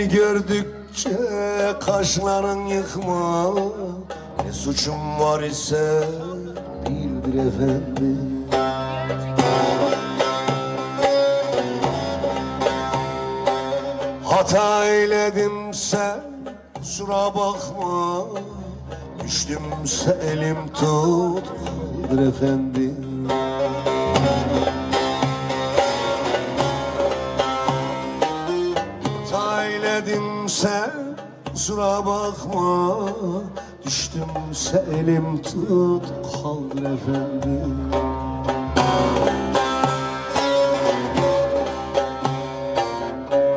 gördükçe kaşların yıkma. Ne suçum var ise bildir efendim. Hata eyledimse kusura bakma. Düştümse elim tut kaldır efendim Hata eyledimse kusura bakma. Düştümse elim tut kaldır efendim.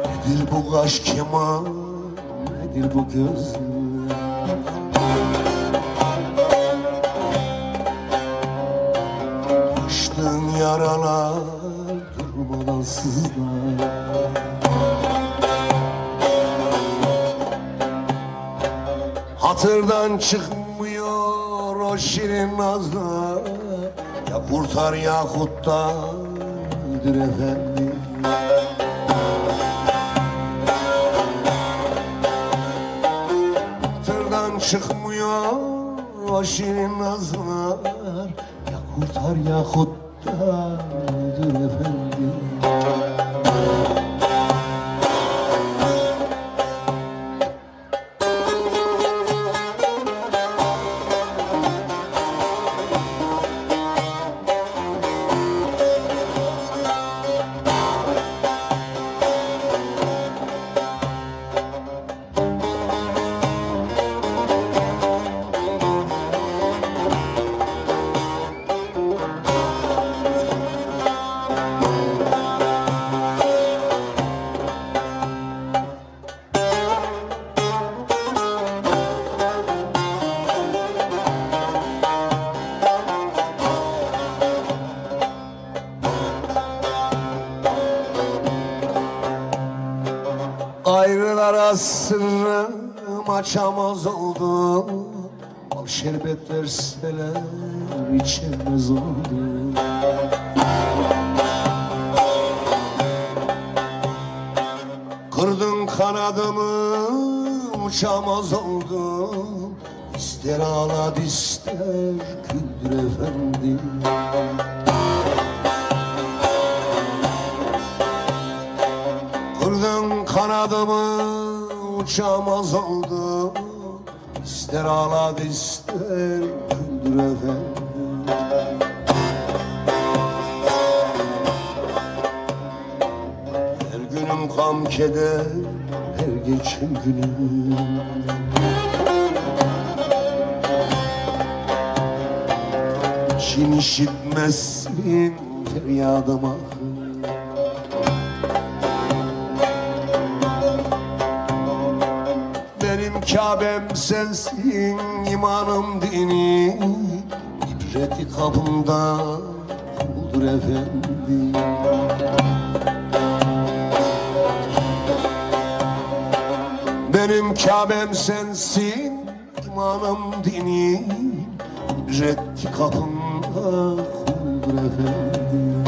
Nedir bu kaş keman Nedir bu gözler Hatırdan çıkmıyor o şirin nazlar. Ya kurtar ya kurtardır efendim? Hatırdan çıkmıyor o şirin nazlar. Ya kurtar ya kurtardır efendim Ayrılara sırrım açamaz oldum Bal şerbet verseler içemez oldum Kırdın kanadımı uçamaz oldum İster ağlat ister güldür efendim kanadımı uçamaz oldum İster ağlat ister güldür efendim. Her günüm kam keder her geçen günüm. Çin işitmezsin feryadıma Kabe'm sensin, imanım dini. İbreti kapımda kuldur efendim Benim Kabe'm sensin, imanım dini. İbreti kapımda kuldur efendim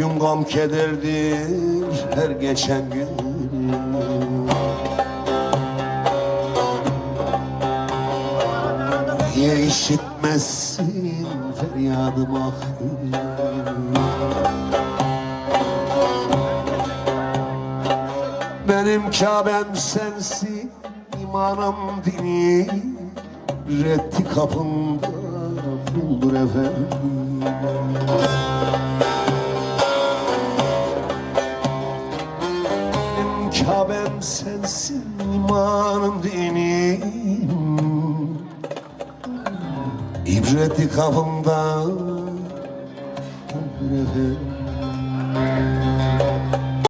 gün gam kederdir her geçen gün. Niye işitmezsin feryadım ah Benim Kabe'm sensin imanım dini Reddi kapında buldur efendim sensin imanım dinim. İbreti kapımda efendim